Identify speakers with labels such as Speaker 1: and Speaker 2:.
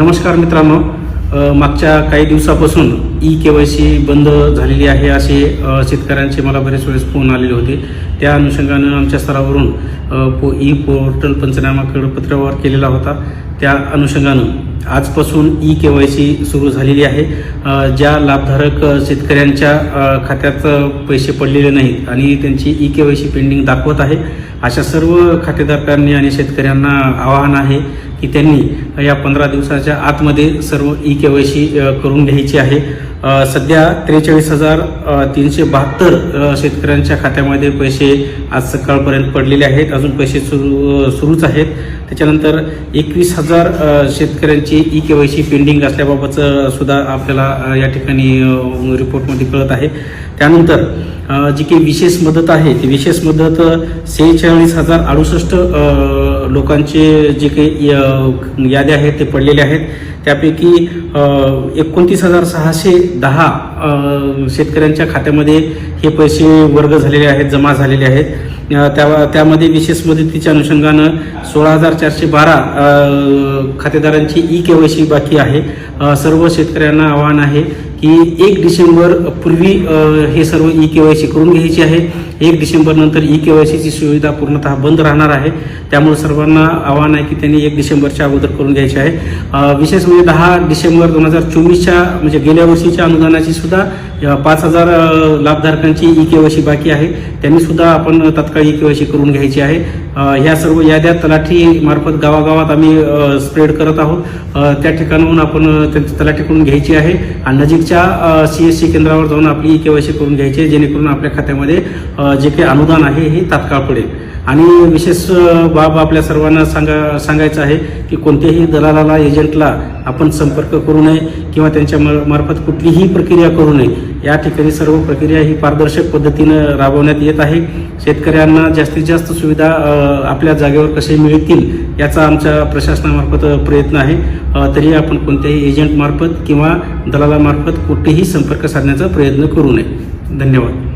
Speaker 1: नमस्कार मित्रांनो. मागच्या काही दिवसापासून ई के वाय सी बंद झालेली आहे असे शेतकऱ्यांचे मला बरेच वेळेस फोन आलेले होते. त्या अनुषंगानं आमच्या स्तरावरून पो ई पोर्टल पंचनामा पत्रावर केलेला होता. त्या अनुषंगानं आजपासून ई के वाय सी सुरू झालेली आहे. ज्या लाभधारक शेतकऱ्यांच्या खात्यात पैसे पडलेले नाहीत आणि त्यांची E K Y C pending दाखवत आहे अशा सर्व खातेधारकांनी आणि शेतकऱ्यांना आवाहन आहे की त्यांनी या पंधरा दिवसाच्या आतमध्ये सर्व ई के वाय सी करून घ्यायची आहे. सध्या त्रेचाळीस हजार तीनशे बहात्तर शेतकऱ्यांच्या खात्यामध्ये पैसे आज सकाळपर्यंत पडलेले आहेत. अजून पैसे सुरू सुरूच आहेत. त्याच्यानंतर एकवीस हजार शेतकऱ्यांची E K Y C pending असल्याबाबतचं सुद्धा आपल्याला या ठिकाणी रिपोर्टमध्ये कळत आहे. त्यानंतर जी काही विशेष मदत आहे ती विशेष मदत सेहेचाळीस हजार अडुसष्ट लोकांचे जे काही याद्या आहेत ते पडलेले आहेत. त्यापैकी एकोणतीस हजार सहाशे दहा शेतकऱ्यांच्या खात्यामध्ये हे पैसे वर्ग झालेले आहेत जमा झालेले आहेत. त्या त्यामध्ये विशेष मदतीच्या अनुषंगानं सोळा हजार चारशे बारा खातेदारांची ई के वाय सी बाकी आहे. सर्व शेतकऱ्यांना आवाहन आहे की एक डिसेंबर पूर्वी हे सर्व ई के वाय सी करून घ्यायची आहे. एक डिसेंबर नंतर ई के वाय सीची सुविधा पूर्णतः बंद राहणार आहे. त्यामुळे सर्वांना आवाहन आहे की त्यांनी एक डिसेंबरच्या अगोदर करून घ्यायची आहे. विशेष म्हणजे दहा डिसेंबर दोन हजार चोवीसच्या म्हणजे गेल्या वर्षीच्या अनुदानाची सुद्धा पाच हजार लाभधारकांची ई केवायसी बाकी आहे. त्यांनी सुद्धा आपण तत्काळ ई केवायसी करून घ्यायची आहे. ह्या सर्व याद्या तलाठी मार्फत गावागावात आम्ही स्प्रेड करत आहोत. त्या ठिकाणाहून आपण त्यांची तलाठीकडून घ्यायची आहे. आणि नजीकच्या सी एस सी केंद्रावर जाऊन आपली ई केवायसी करून घ्यायची आहे जेणेकरून आपल्या खात्यामध्ये जे काही अनुदान आहे हे तात्काळ पडेल. आणि विशेष बाब आपल्या सर्वांना सांगा सांगायचं आहे की कोणत्याही दलालाला एजंटला आपण संपर्क करू नये किंवा त्यांच्या मार्फत कुठलीही प्रक्रिया करू नये. या ठिकाणी सर्व प्रक्रिया ही पारदर्शक पद्धतीनं राबवण्यात येत आहे. शेतकऱ्यांना जास्तीत जास्त सुविधा आपल्या जागेवर कसे मिळतील याचा आमच्या प्रशासनामार्फत प्रयत्न आहे. तरी आपण कोणत्याही एजंटमार्फत किंवा दलालामार्फत कुठेही संपर्क साधण्याचा प्रयत्न करू नये. धन्यवाद.